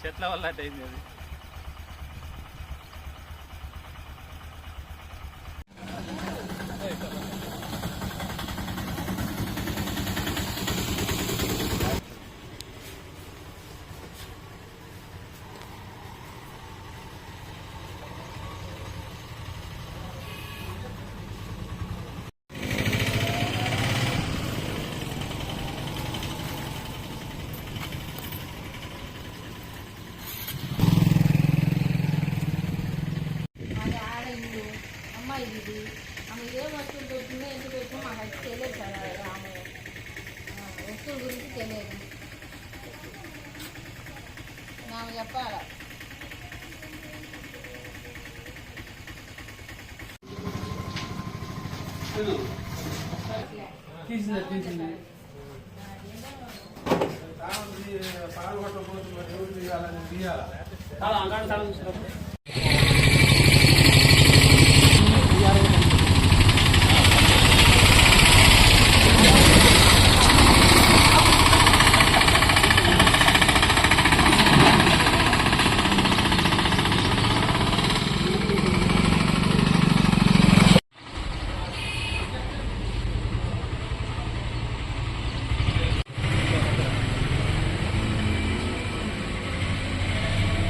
చెట్ల వల్ల అయింది అది. అమ్మాయి ఇది. ఆమె ఏ వస్తువులు దొరికిందో ఎందుకు పెట్టినా మాకు అయితే తెలియదు అది ఆమె వస్తువుల గురించి తెలియదు. ఆమె చెప్పాలా? తీసింది తీసింది. తెలియదు సార్ అది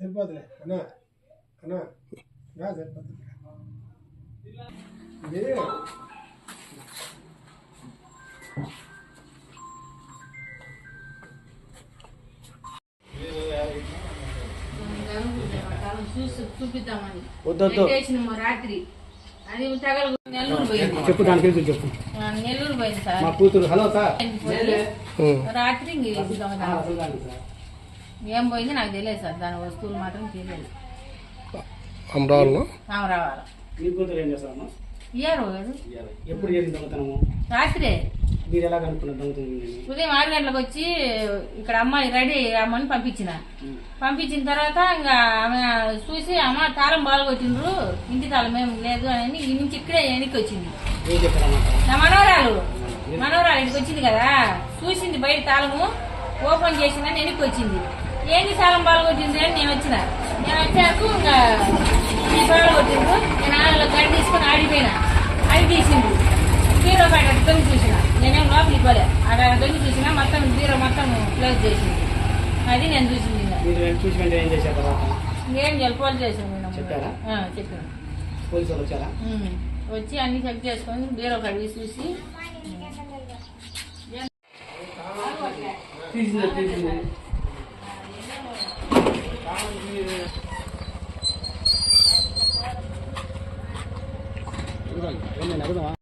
సరిపోతులే అన్నా అన్నా రా సరిపోతుంది రాత్రి అది తగల నెల్లూరు పోయింది చెప్పు దానికి వెళ్ళి చెప్పు. నెల్లూరు పోయింది సార్. మా కూతురు హలో సార్. రాత్రి. ఏం పోయింది నాకు తెలియదు సార్. దాని వస్తువులు మాత్రం తెలియదు. అమరావతిలో? ఆమె రావాలి మీ కూతురు ఏం చేస్తారమ్మా ఇయ్యారు కదా. ఎప్పుడు చేసిన దొంగతనము? రాత్రే. మీరు ఎలా కనుక్కున్నారు దొంగతనం ఉదయం ఆరు గంటలకు వచ్చి ఇక్కడ అమ్మాయి రెడీ అమ్మని పంపించిన. పంపించిన తర్వాత ఇంకా ఆమె చూసి అమ్మ తాళం బాగా కొట్టిండ్రు ఇంటి తాళం ఏం లేదు అని ఈ నుంచి ఇక్కడే వెనక్కి వచ్చింది నా మనవరాలు. మనవరాలు ఇంటికి వచ్చింది కదా. చూసింది బయట తాళము. ఓపెన్ చేసిందని వెనక్కి వచ్చింది ఏంటి తాళం బాగా కొట్టింది అని నేను వచ్చిన. నేను వచ్చాక ఇంకా ఈ బాగా కొట్టిండ్రు. నేను ఆడలో గడి తీసుకొని ఆడిపోయినా. అది తీసింది బీరో బయట దొంగి చూసిన. నేనేం లోపలికి పోలే. ఆడ దొంగి చూసిన మొత్తం బీరో మొత్తం క్లోజ్ చేసింది. అది నేను చూసింది ఇంకా. మీరు వెళ్ళి చూసి వెంటనే ఏం చేశారు తర్వాత? ఇంకేం చెప్పాలి చేసాను నేను చెప్పారా? ఆ, చెప్పాను. పోలీసు వచ్చారా. వచ్చి అన్ని చెక్ చేసుకొని బీరో కడిగి చూసి. తీసింది తీసింది? Đúng rồi, cái này là đúng rồi.